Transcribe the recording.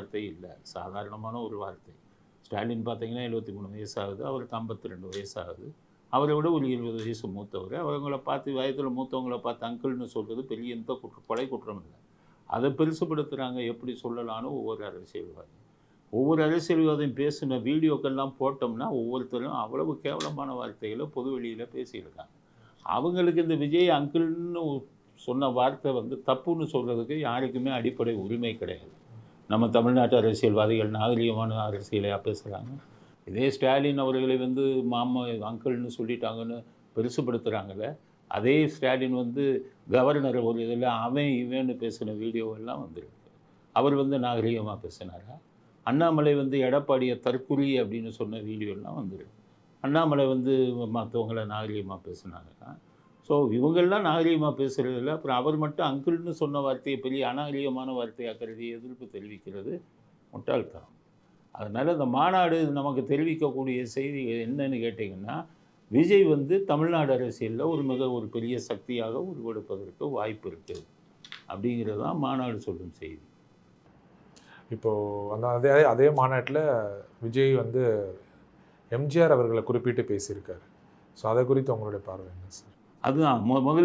வார்த்தை இல்லை. சாதாரணமான ஒரு வார்த்தை. ஸ்டாலின் பார்த்தீங்கன்னா எழுபத்தி மூணு வயசாகுது அவருக்கு ஐம்பத்தி ரெண்டு வயசாகுது. அவரை விட ஒரு இருபது வயசு மூத்தவர். அவங்கள பார்த்து வயதில் மூத்தவங்கள பார்த்து அங்கிள்னு சொல்கிறது பெரிய எந்த குற்ற கொலை குற்றம் இல்லை. அதை பெருசுப்படுத்துகிறாங்க எப்படி சொல்லலான்னு ஒவ்வொரு அரசியல்வாதி. ஒவ்வொரு அரசியல்வாதியும் பேசின வீடியோக்கெல்லாம் போட்டோம்னா ஒவ்வொருத்தரும் அவ்வளவு கேவலமான வார்த்தைகளை பொது வெளியில் பேசியிருக்காங்க. அவங்களுக்கு இந்த விஜய் அங்கிள்னு சொன்ன வார்த்தை வந்து தப்புன்னு சொல்கிறதுக்கு யாருக்குமே அடிப்படை உரிமை கிடையாது. நம்ம தமிழ்நாட்டு அரசியல்வாதிகள் நாகரிகமான அரசியலையாக பேசுகிறாங்க இதே ஸ்டாலின் அவர்களை வந்து மாமா அங்கிள்னு சொல்லிட்டாங்கன்னு பெருசுப்படுத்துகிறாங்கல்ல அதே ஸ்டாலின் வந்து கவர்னர் ஒரு இதில் அவன் இவன்னு பேசின வீடியோ எல்லாம் அவர் வந்து நாகரிகமாக பேசினாரா? அண்ணாமலை வந்து எடப்பாடியை தற்குறி அப்படின்னு சொன்ன வீடியோலாம் வந்துருக்கு. அண்ணாமலை வந்து மற்றவங்கள நாகரிகமாக பேசினாங்க ஸோ இவங்கெல்லாம் பேசுகிறது பேசுகிறதில்ல அப்புறம் அவர் மட்டும் அங்கிள்னு சொன்ன வார்த்தையை பெரிய அநாகரீகமான வார்த்தையாக கருதி எதிர்ப்பு தெரிவிக்கிறது முட்டாள்தனம். அதனால் இந்த மாநாடு நமக்கு தெரிவிக்கக்கூடிய செய்தி என்னன்னு கேட்டிங்கன்னா விஜய் வந்து தமிழ்நாடு அரசியலில் ஒரு மிக ஒரு பெரிய சக்தியாக உருவெடுப்பதற்கு வாய்ப்பு இருக்குது அப்படிங்கிறது தான் மாநாடு சொல்லும் செய்தி. இப்போது அந்த அதே அதே மாநாட்டில் விஜய் வந்து எம்ஜிஆர் அவர்களை குறிப்பிட்டு பேசியிருக்காரு. ஸோ அதை குறித்து உங்களுடைய பார்வை என்ன சார் அதுதான். மு முதல்